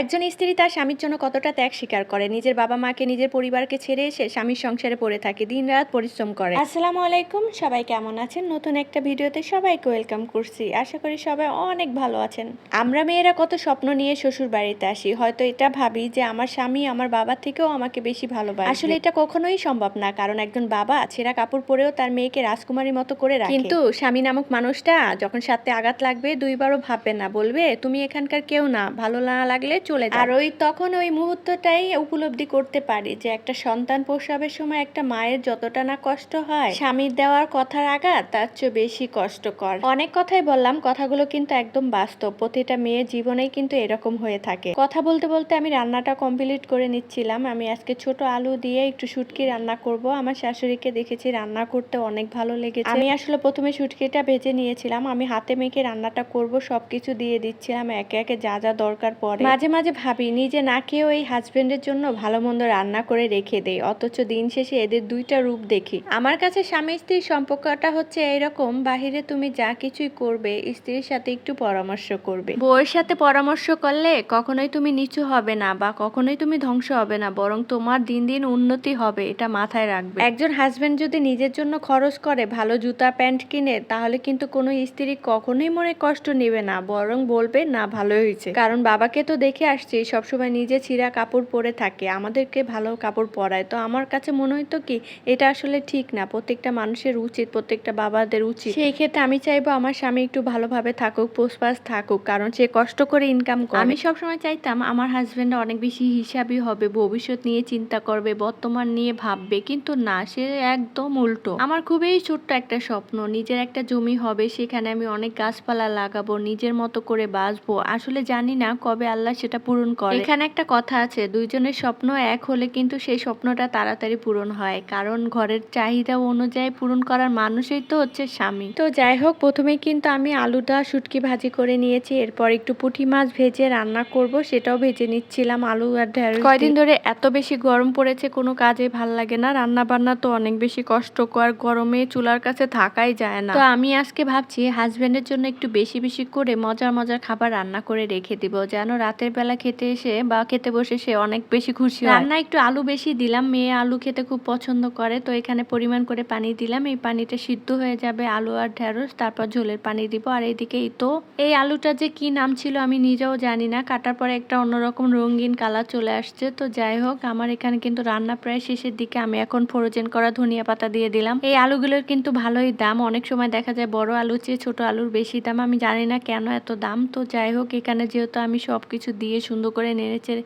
একজন স্ত্রী তার স্বামীর জন্য কতটা ত্যাগ স্বীকার করে? নিজের বাবা মাকে নিজের পরিবারকে ছেড়ে এসে স্বামীর সংসারে পড়ে থাকে দিনরাত পরিশ্রম করে। আসসালামু আলাইকুম সবাই কেমন আছেন? নতুন একটা ভিডিওতে সবাইকে ওয়েলকাম করছি। আশা করি সবাই অনেক ভালো আছেন। আমরা মেয়েরা কত স্বপ্ন নিয়ে শ্বশুর বাড়িতে আসি। হয়তো এটা ভাবি যে আমার স্বামী আমার বাবা থেকেও আমাকে বেশি ভালোবাসে। আসলে এটা কখনোই সম্ভব না কারণ একজন বাবা ছেঁড়া কাপড় পরেও তার মেয়েকে রাজকুমারীর মতো করে রাখে। কিন্তু স্বামী নামক মানুষটা যখন সাথে আঘাত লাগবে দুইবারও ভাববে না বলবে তুমি এখানকার কেউ না ভালো না লাগলে চলে আর ওই তখন ওই মুহূর্তটাই উপলব্ধি করতে পারি যে একটা সন্তান প্রসবের সময় একটা মায়ের যতটা না কষ্ট হয় স্বামীর দেওয়ার কথার আঘাত তার চেয়ে বেশি কষ্টকর। অনেক কথাই বললাম কথাগুলো কিন্তু একদম বাস্তব। প্রতিটা মেয়ের জীবনেই কিন্তু এরকম হয়ে থাকে। কথা বলতে বলতে আমি রান্নাটা কমপ্লিট করে নিচ্ছিলাম। আমি আজকে ছোট আলু দিয়ে একটু শুটকি রান্না করব। আমার শাশুড়িকে দেখেছি রান্না করতে অনেক ভালো লেগেছে। আমি আসলে প্রথমে শুটকিটা ভেজে নিয়েছিলাম। আমি হাতে মেখে রান্নাটা করব সবকিছু দিয়ে দিচ্ছিলাম। একে একে যা যা দরকার পড়ে। মাঝে মাঝে ভাবি নিজে না কেউ এই হাজবেন্ডের জন্য ভালো মন্দ রান্না করে রেখে দেয়, অথচ দিন শেষে এদের দুইটা রূপ দেখি। আমার কাছে স্বামী স্ত্রীর সম্পর্কটা হচ্ছে এইরকম বাহিরে তুমি যা কিছুই করবে, স্ত্রীর সাথে একটু পরামর্শ করবে। বউয়ের সাথে পরামর্শ করলে কখনোই তুমি নিচু হবে না বা কখনোই তুমি ধ্বংস হবে না, বরং তোমার দিন দিন উন্নতি হবে, এটা মাথায় রাখবে। একজন হাজবেন্ড যদি নিজের জন্য খরচ করে, ভালো জুতা, প্যান্ট কিনে, তাহলে কিন্তু কোনো স্ত্রী কখনোই মনে কষ্ট নেবে না, বরং বলবে, না ভালো হয়েছে। কারণ বাবাকে তো দেখে আসছি, সবসময় নিজে ছিঁড়া কাপড় পরে থাকে, আমাদেরকে ভালো কাপড় পরায়। তো আমার কাছে মনে হইতো কি, এটা আসলে ঠিক না, প্রত্যেকটা মানুষের উচিত, প্রত্যেকটা বাবাদের উচিত। সেই ক্ষেত্রে আমি চাইব আমার স্বামী একটু ভালোভাবে থাকুক পোষপাস থাকুক, কারণ সে কষ্ট করে ইনকাম করে। আমি সবসময় চাইতাম আমার হাজবেন্ড অনেক বেশি হিসাবই হবে, ভবিষ্যৎ নিয়ে চিন্তা করবে, বর্তমান নিয়ে ভাববে, কিন্তু না, সে একদম উল্টো। আমার খুবই ছোট্ট একটা স্বপ্ন, নিজের একটা জমি হবে, সেখানে আমি অনেক গাছপালা লাগাবো, নিজের মতো করে বাঁচবো। আসলে জানি না কবে আল্লাহ সেটা পূরণ করে। এখানে একটা কথা আছে দুইজনের স্বপ্ন এক হলে কিন্তু সেই স্বপ্নটা তাড়াতাড়ি পূরণ হয়। কারণ ঘরের চাহিদা অনুযায়ী পূরণ করার মানুষই তো হচ্ছে স্বামী। তো যাই হোক প্রথমে কিন্তু আমি আলুটা শুটকি ভাজি করে নিয়েছি এরপর একটু পুঁটি মাছ ভেজে রান্না করব সেটাও ভেজে নিচ্ছিলাম আলু আর ঢেঁড়স কয়দিন ধরে এত বেশি গরম পড়েছে কোনো কাজে ভালো লাগে না। রান্না বান্না তো অনেক বেশি কষ্টকর গরমে চুলার কাছে থাকাই যায় না। তো আমি আজকে ভাবছি হাজবেন্ডের জন্য একটু বেশি বেশি করে মজার মজার খাবার রান্না করে রেখে দিব যেন রাতের বেলা খেতে এসে বা খেতে বসে সে অনেক বেশি খুশি রান্না একটু আলু বেশি দিলাম, মেয়ে আলু খেতে খুব পছন্দ করে, তো এখানে পরিমাণ করে পানি দিলাম। এই পানিটা সিদ্ধ হয়ে যাবে আলু আর ঢেঁড়স, তারপর ঝোলের পানি দিব। আর এইদিকে এই তো, এই আলুটা যে কি নাম ছিল আমি নিজেও জানি না। কাটার পরে একটা অন্যরকম রঙিন কালার চলে আসছে। তো যাই হোক, আমার এখানে কিন্তু রান্না প্রায় শেষের দিকে। আমি এখন ফ্রোজেন করা ধনিয়া পাতা দিয়ে দিলাম। এই আলুগুলোর কিন্তু ভালোই দাম। অনেক সময় দেখা যায় বড় আলুর চেয়ে ছোট আলুর বেশি দাম। আমি জানি না কেন এত দাম। তো যাই হোক, এখানে যেহেতু আমি সবকিছু দিয়ে সুন্দর করে নেড়েচেড়ে